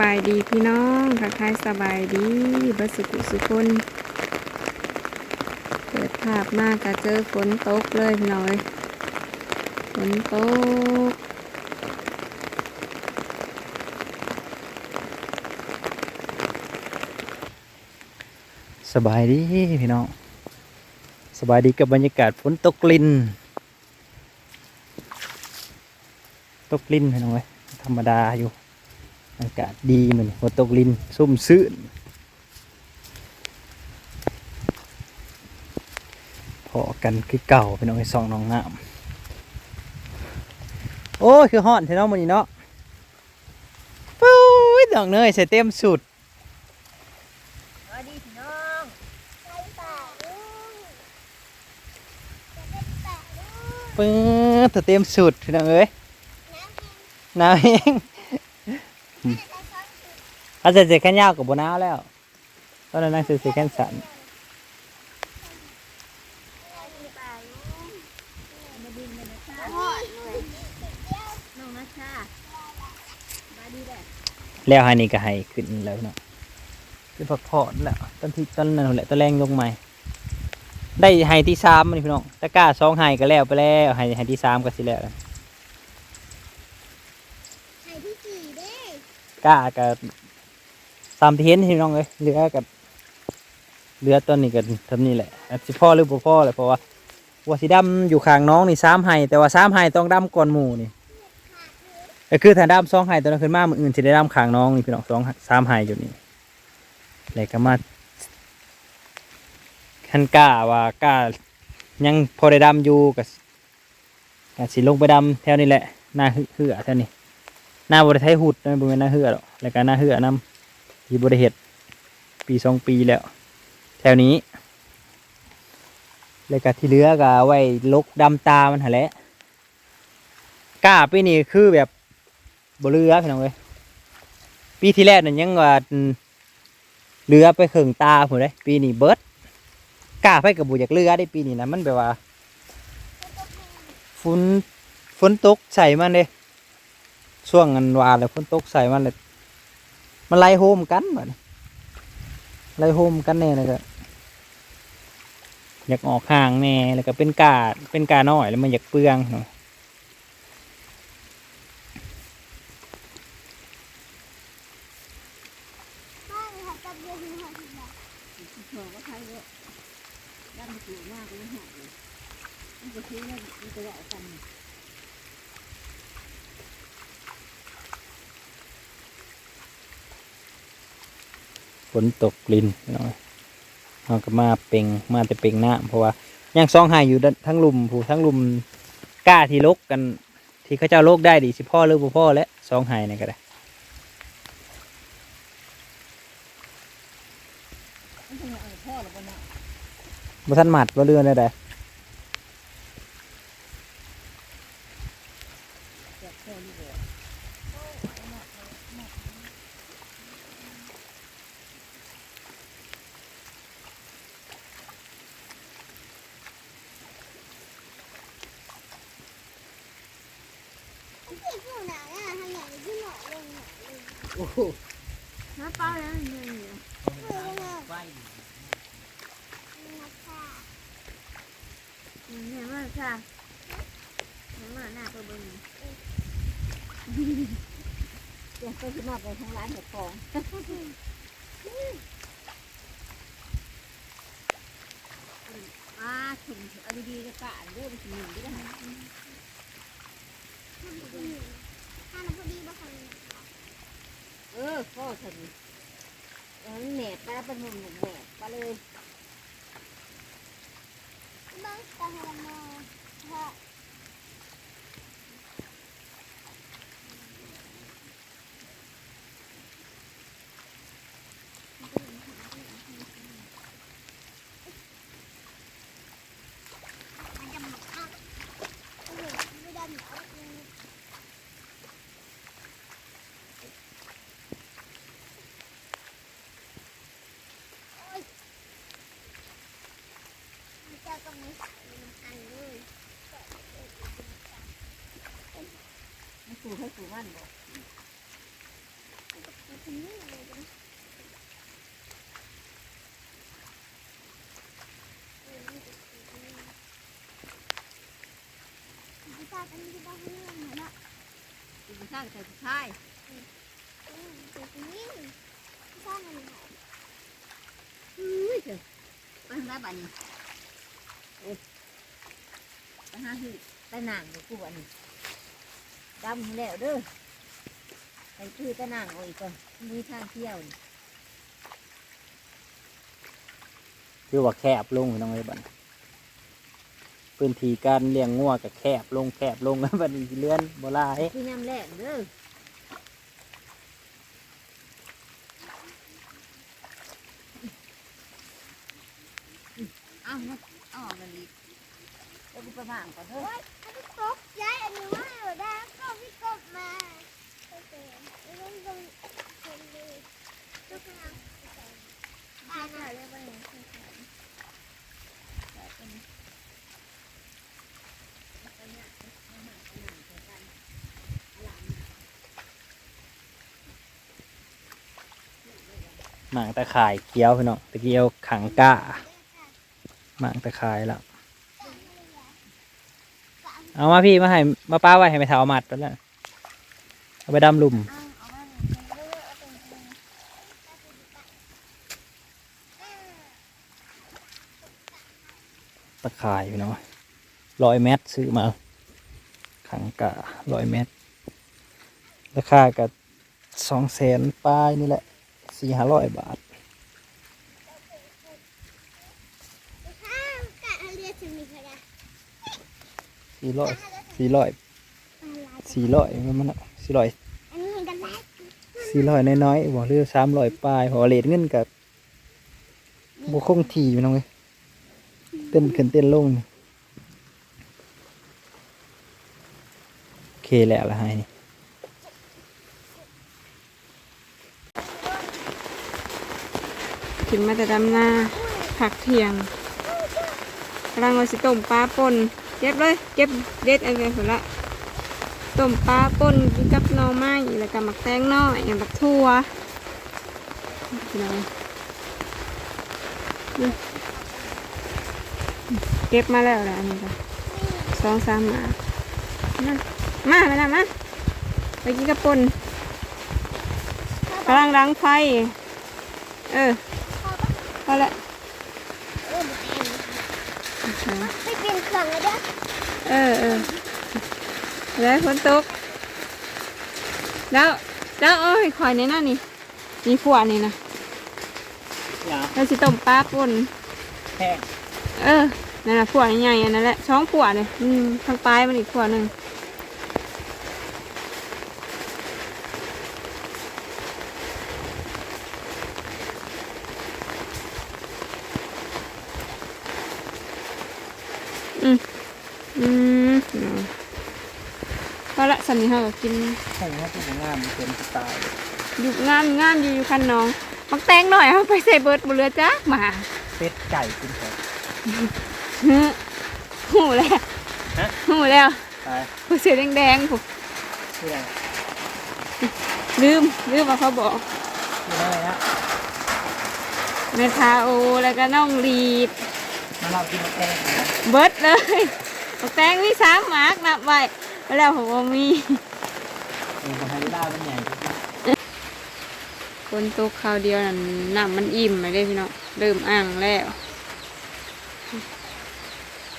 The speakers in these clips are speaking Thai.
บายดีพี่น้องทักทายสบายดีบัสุกุสุคนเปิดภาพมากก็เจอฝนตกเลยพี่น้อยฝนตกสบายดีพี่น้องสบายดีกับบรรยากาศฝนตกลินตกลินพี่น้องเว้ยธรรมดาอยู่ อากาศดีเหมือนฝนตกลินซุ่มซื่นพอกันคือเก่าพี่น้องไอ้สองน้องงาม โอ้ยคือฮ้อนพี่น้องมันนี่เนาะปุ้ยดอกเนยใส่เต็มสุดสวัสดีพี่น้องปื้อเต็มสุดพี่น้องเอ้ยน้ำเอง อาจจะเจแค่ยาวกับบนน้าแล้วตอนนั้นนั่งซื้อแค่สันน้องนัชชาสวัสดีแล้วให้นี่ก็ให้ขึ้นแล้วเนาะคือพักผ่อนแล้วตอนที่ตอนนั้นแหละตอนแรงลงใหม่ ได้ให้ที่สามนี่พี่น้องตะกร้าสองให้ก็แล้วไปแล้วให้ให้ที่สามก็สิแล้ว ไข่ที่สี่เด้ ก้ากับตามที่เห็นพี่น้องเลยเรือกับเรือต้นนี้กันทำนี่แหละสิพ่อหรือบ่พ่อเลยเพราะว่าวัวสีดำอยู่ข้างน้องนี่สามไห้แต่ว่าสามไห้ต้องดำก่อนหมู่นี่ก็คือถ้าดำสองไห้ตัวนั้นขึ้นมามืออื่นสิได้ดำข้างน้องนี่พี่น้องสองสามไห้อยู่นี่แล้วก็มาขันกล้าว่ากล้ายังพอได้ดำอยู่กับกับสิลงไปดำแถวนี้แหละหน้าเหือแถวนี้ หน้าบริไทยหุดนะบริเวณหน้าเหือหรอกแล้วก็หน้าเหือนำที่บริเห็ดปีสองปีแล้ว แถวนี้แล้วก็ที่เหลือก็เอาไว้ลกดำตามันหนแหละกล้าปีนี้คือแบบบเรือพี่น้องเว้ยปีที่แรกนั่นยังว่าเรือไปเข่งตาผมเลยปีนี้เบิดกล้าไปกับบุอยากเรือได้ปีนี้นะมันแบบว่าฝนฝนตกใส่มันเลย ช่วงงันวานเลยฝนตกใส่มันเลยมันไล่โฮมกันแบบไล่โฮมกันแน่เลยก็อยากออกห่างแน่แล้วก็เป็นกาดเป็นกาน้อยแล้วมันอยากเปลืองเนาะ บอกว่าใครเนี่ยด้านถูกมากเลยหายมันจะซื้อแล้วมันจะเอากัน ฝนตกลินเนาะเราก็มาเป่งมาแต่เป่งหน้าเพราะว่ายังซองหายอยู่ทั้งลุมผู้ทั้งลุมกล้าที่ลกกัน ที่เขาเจ้าลกได้ดีสิพ่อหรือบ่พ่อและซองหายนี่ก็ได้ท่าบ่ทันหมัดบ่เรือนได้ใด เจ็บพ่อนี่เด้อ โอ้โห น้าป้าแล้วเนี่ยเนี่ยมันค่ะเนี่ยมันหน้าตัวบึ้งเดี๋ยวไปขึ้นมาไปทางร้านเห็ดฟองอ่าถึงเอาดีๆจะกะเรื่องถึงหนึ่งได้ไหม เออก็ถึงเออแหนบไปแล้วเป็นหนุ่มหนุ่มเน็ตไปเลยให้สูใสูมันบอกกูไม่ทราบแต่สุดท้ายอุ้ยเถอะไปทางไหนบ้านนี้โอ้ยไปหาที่ไปหนังกับกูอันนี้ ดำแล้วเด้อไปคือไปหนังเอาอีกก่อนมีทางเที่ยวนี่คือว่าแคบลงพี่น้องเอ้ยบัดนี้พื้นที่การเลี้ยงงัวก็แคบลงแคบลงบัดนี้สิเลื่อนบ่หลายคือยำแรกเด้อเอามาเอาออกกันอีกแล้ว กูไปบ้านก่อนเถอะตกใจอันนี้ว่าแบบว่าก็พี่กบมาโอเคแล้วก็ตรงคนเลยก็กำลังอ่านหน่อยเลยว่าอย่างไรหมางตะข่ายเกี้ยวพี่น้องตะเกียวขังก้าหมางตะข่ายแล้ว เอามาพี่มาให้มาป้าไว้ให้ไปเท้ามัดไปแล้วเอาไปดำลุมตะข่ายพี่เน้องร้อยเมตรซื้อมา ขังก้าร้อยเมตรราคากับสองแสนปลายนี่แหละสี่ห้าร้อยบาท ข้าวกะเอาเรือถึงมีใครได้ สี่ร้อยสี่ร้อยสี่ร้อยมันน่ะสี่ร้อยสี่ร้อยน้อยๆบอกเรือสามร้อยปลายพอเลทเงินกับบุคงทีพี่น้องเอ้ยเต้นขึ้นเต้นลงนี่โอเคแล้วละให้นี่ขึ้นมาแต่ดำหน้าผักเทียงกำลังเอาสิต้มปลาป่น เก็บเลย เก็บเด็ดเอะไรผลละต้มปลาป่นกินกับหน่อไม้แล้วก็หมักแตงน้อยอย่างบักทั่วพี่น้องนี่เก็บมาแล้วแหละอันนี้ก็สองสามหมามามาไปนะมาไปกินกับป่นกำลังดังไฟ เออพอละเออไม่เป็นเครื่องเลยเด้อ เออเออแล้วฝนตก แล้วแล้วเอ้ยคอยในนั่นนี่มีขวดนี่นะแล้วสิต้มปลาป่นแห้งเออนั่นแหละขวดใหญ่ๆอันนั้นแหละช่องขวดเลยอืมทางปลายมันอีกขวดหนึ่งอืมอืมเอาพอละสำนีเขาก็กินแห้งเขาเป็นงามเป็นสไตล์อยู่งามงามอยู่อยู่คันน้องมักแตงหน่อยเอาไปใส่เบิร์ดบุเรือจ้าหมาเป็ดไก่กินแท้ฮึหูแล้วฮะหูแล้วตายผู้เสือแดงๆผมชื่ออะไรลืมลืมว่าเขาบอกชื่ออะไรฮะเมทาโอแล้วก็น้องลีดมาเรากินแห้งนะเบิร์ดเลยมักแตงมีสามหมากนับไว้ แล้วผมว่ามีเออมาให้ได้เป็นใหญ่คนตกข้าวเดียวนั่นน้ำมันอิ่มมาได้พี่น้องเริ่มอ่างแล้ว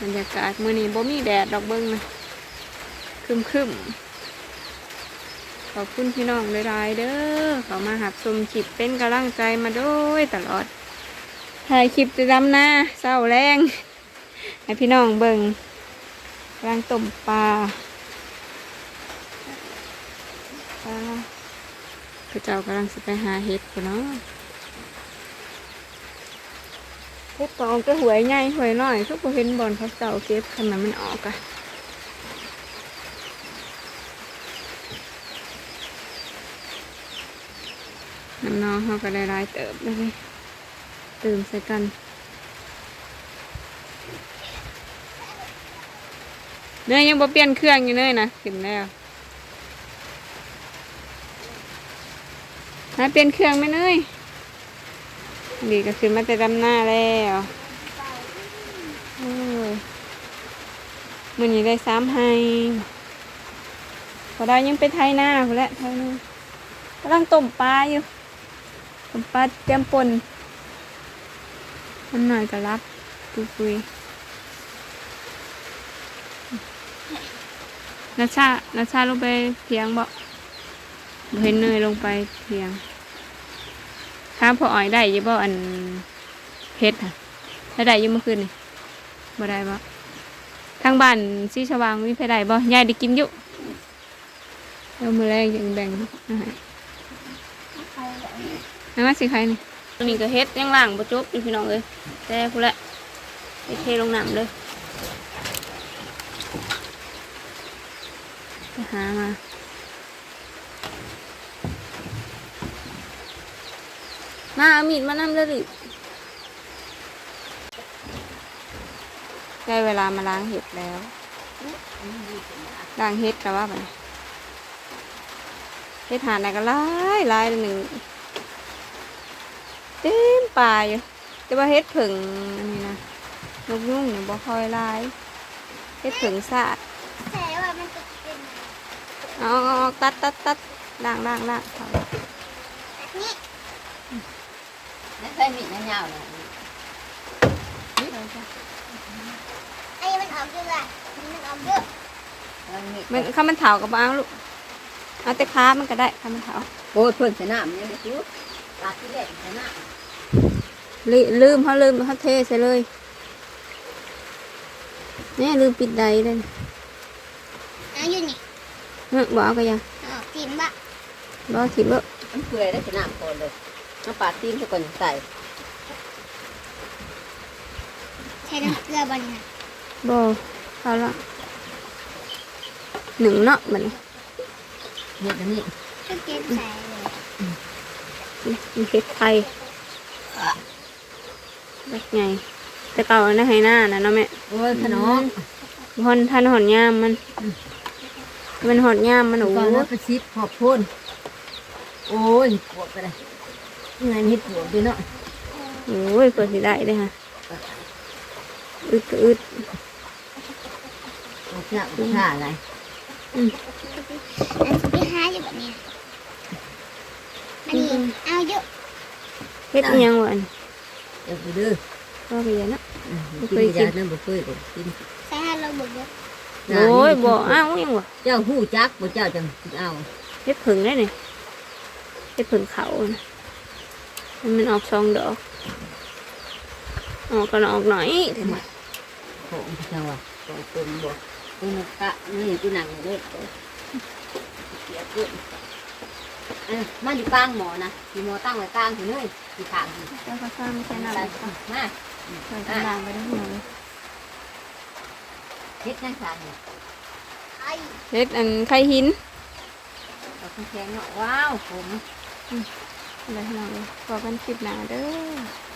บรรยากาศมื้อนี้บ่มีแดดดอกเบิ้งนะครึมครึมๆขอบคุณพี่น้องหลายๆเด้อเขามาหับชมคลิปเป็นกำลังใจมาโดยตลอดถ่ายคลิปจะดำหน้าเศร้าแรงให้พี่น้องเบิ่งกำลังต้มปลาปลา คือเจ้ากำลังสิไปหาเห็ดกูเนาะเห็ดตองก็หวยใหญ่หวยน้อยทุกคนเห็นบอลเขาเจ้าเก็บทำไมมันออกอะน้ำน้องเขาก็ได้รายเติบเลยตื่มใส่กันเนยยังบ่เปลี่ยนเครื่องอยู่เนยนะขึ้นแล้ว มาเปลี่ยนเครื่องไหมเนยดีก็ขึ้นมาแต่ดำหน้าแล้วโอ้ยมือนี้ได้สามให้พอได้ยังไปไทยหน้าพอแล้วไทยหน้ากำลังต้มปลาอยู่ต้มปลาเตรียมปนมันหน่อยก็รับคุยคุยนัชชานัชชาลงไปเพียงบ่บ่เห็นเนยลงไปเพียง ถามพออ้อยได้ยี่บ่อันเพชรค่ะถ้ได้ยี่เมื่อคืนนี่บ่ได้บ่ทางบ้านซีชวางมีเพได้บ่ยายได้กินอยู่แล้วมือแรกยังแบ่งอาหารนั่นว่าสิใครนี่ตัวนี้ก็เฮ็ดยังล่างบ่จบอยู่พี่น้องเอ้ยแต่พูดละไปเทลงน้ำเลย ไปหามา มาเอามีดมานำเลยดิได้เวลามาล้างเห็ดแล้วล้างเห็ดแต่ว่าไปเห็ดหาดไหนก็หลายหลายหนึ่งเต็มป่าอยู่แต่ว่าเห็ดผึ่งอันนี้นะนกยุ่งเนี่ยบ่ค่อยหลายเห็ดผึ่งสาดแต่ว่ามันจะเป็นเอาเอาเอาตัดตัดตัดล้างล้างล้างเอา แบบนี้ นั่น ใส่มีดยาวๆเลยไอ้มันออกเยอะมันออกเยอะมันมีดมันข้ามันเถากับบ้างลูกเอาแต่ค้ามันก็ได้ข้ามันเถาโอ้ยเพิ่นชนะมันยังไม่รู้ปลาที่แรกชนะลืลืมเขาลืมเขาเทใส่เลยเนี่ยลืมปิดใดเลยเอาอยู่นี่เฮ้ยบอกเอาก็ยังเอาออกทิมบะบอกถิ่มเบอะมันเปื่อยได้ชนะก่อนเลย น้ำปลาตีนซะก่อนใส่ใช้น้ำเกลือบนนะบอกเขาละหนึ่งเนาะมันเห็ดอันนี้ก็เก็บใส่เลยมันเผ็ดไทยแบบไงแต่เก่าอันนะให้หน้านะเนาะแม่โอ้ยขนมพอนทันหอนยามมัน มันหอนยามมันโอ้ก่อนโหแล้วไปซิดขอบพ่นโอ้ยปวดไปเลย งานเห็ดปวดด้วยเนาะโอ้ยเปิดสิได้เลยค่ะอึดก็อึดปวดหน้าปวดขาอะไรอันสุดที่ห้าอยู่แบบนี้อันนี้เอาเยอะเฮ็ดอิหยังวะอันเดี๋ยวไปดื้อก็ไปเยอะเนาะอืมบ่กิเคนยกินยานั่นบ่เคยกินใส่ห้าเราบุกเยอะโอ้ยบ่อ้าวยังวะเจ้าหู้จักบ่เจ้าจังสิเอาเฮ็ดผึ่งได้นี่เฮ็ดผึ่งเขานะให้ มันออกสองดอกออกกันออกหน่อยเถอะนะของเจ้าอะของคนบ่คุณกะนี่กูนั่งอยู่เด้อเสียเกินเอ้ยมันอยู่กลางหมอนะที่หมอตั้งไว้กลางอยู่เลยที่ข้างที่แล้วก็สร้างแค่นั้นได้เลยค่ะมาใส่กระดางไปได้หมดเลยเฮ็ดจังซั่นนี่ไอ้เฮ็ดอันไข่หินเอาแข็งๆเนาะว้าวผม อะไรให้เราเลยพอกันคลิปหน้าเด้อ